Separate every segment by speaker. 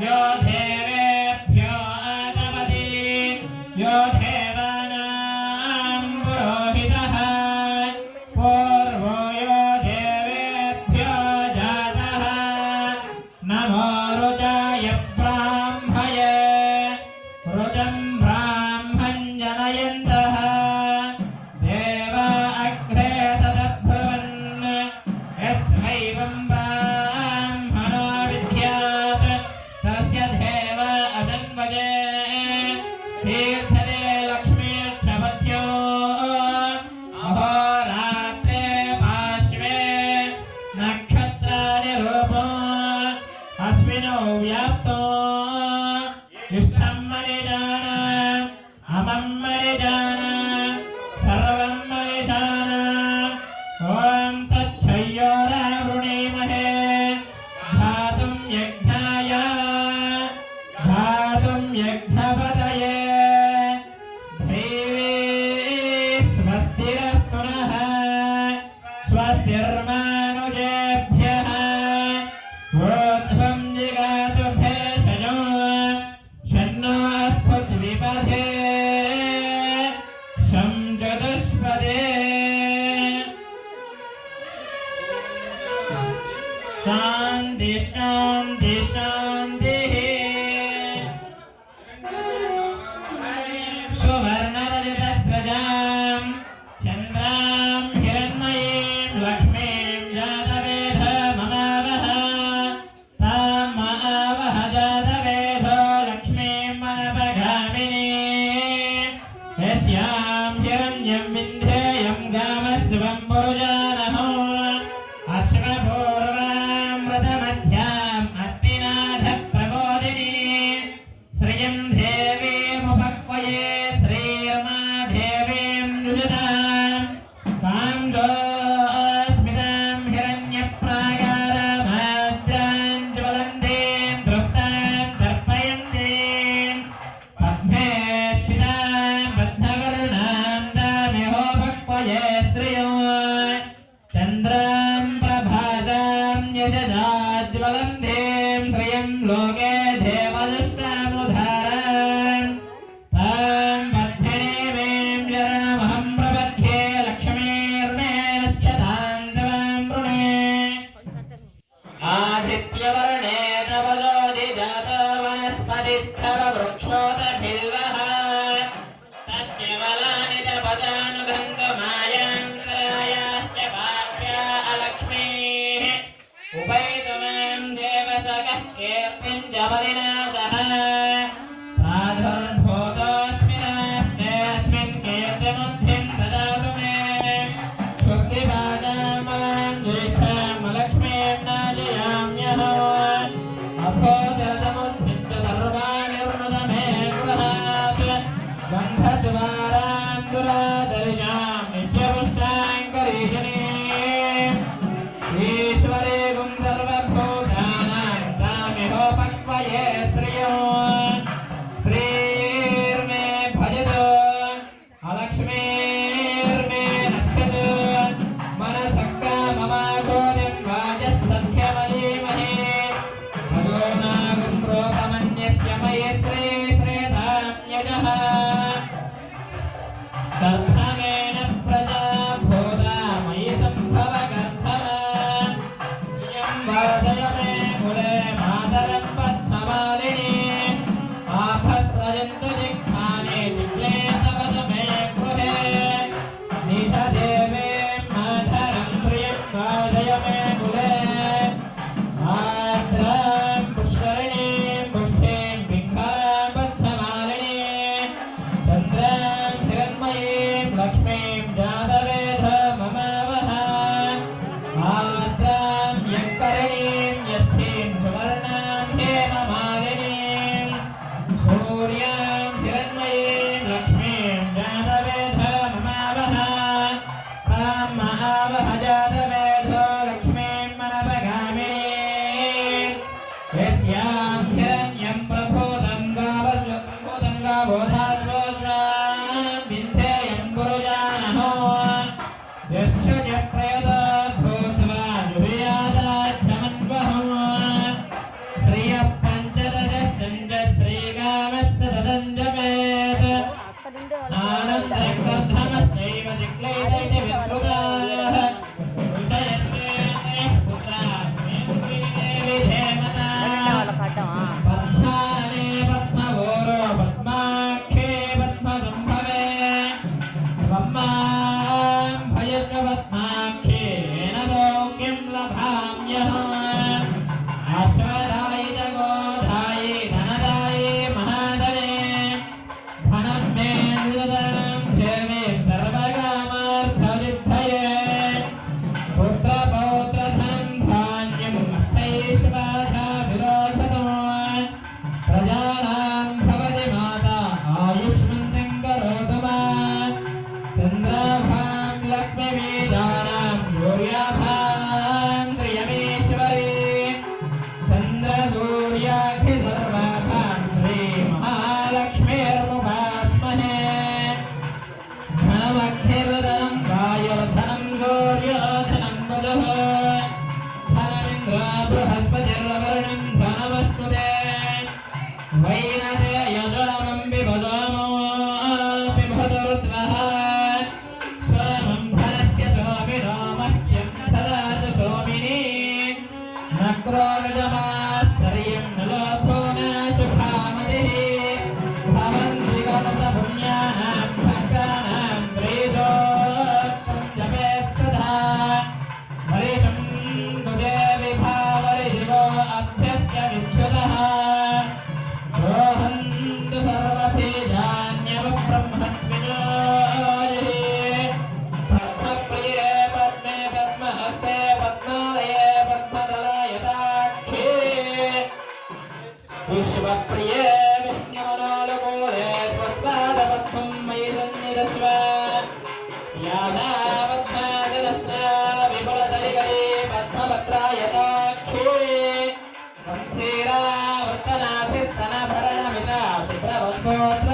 Speaker 1: 呀。can't ஸ்வ perma लक्ष्मीं Esta दुरादर्शां नित्यपुष्टां రక్తనాభి స్తనభరణమిత శుభ్రవస్తోత్ర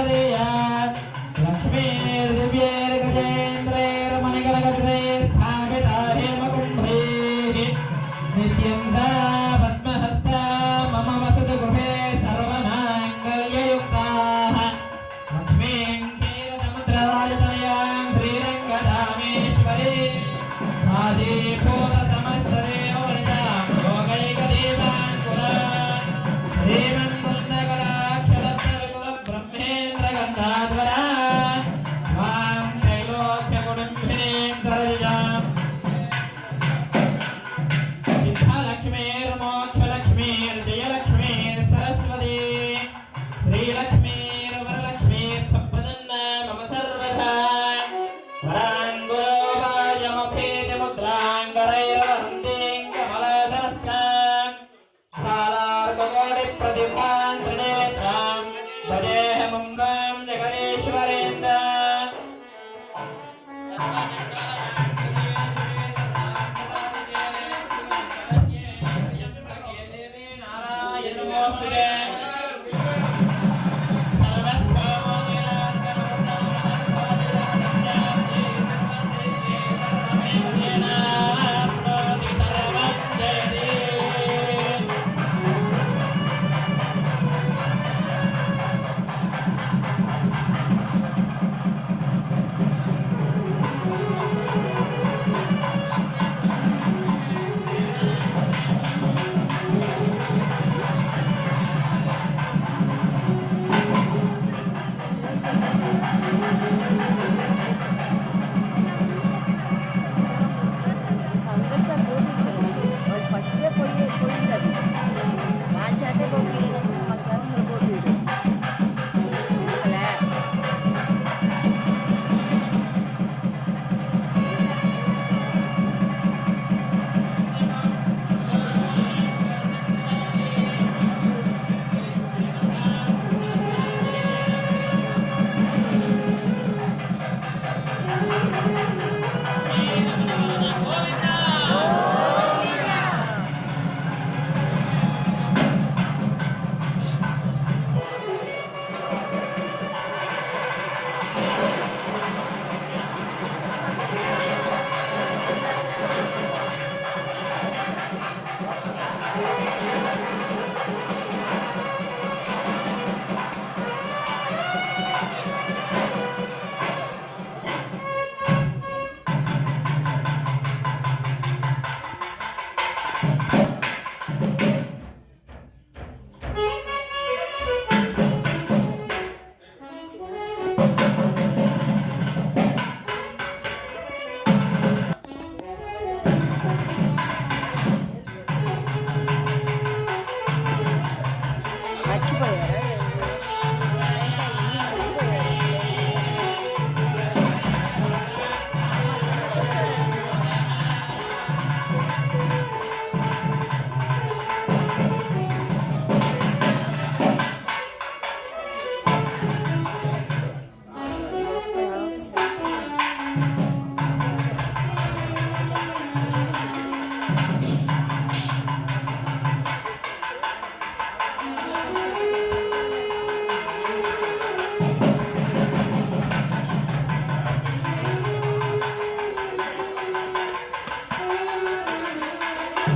Speaker 1: श्रीमन्मन्दकलाक्षरत्नविपुलब्रह्मेन्द्रगन्धाध्वरा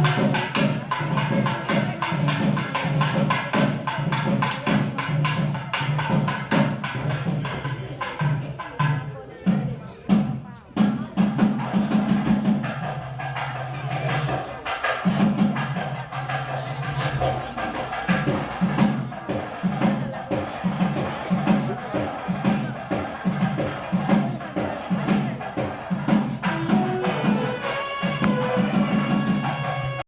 Speaker 1: Thank you.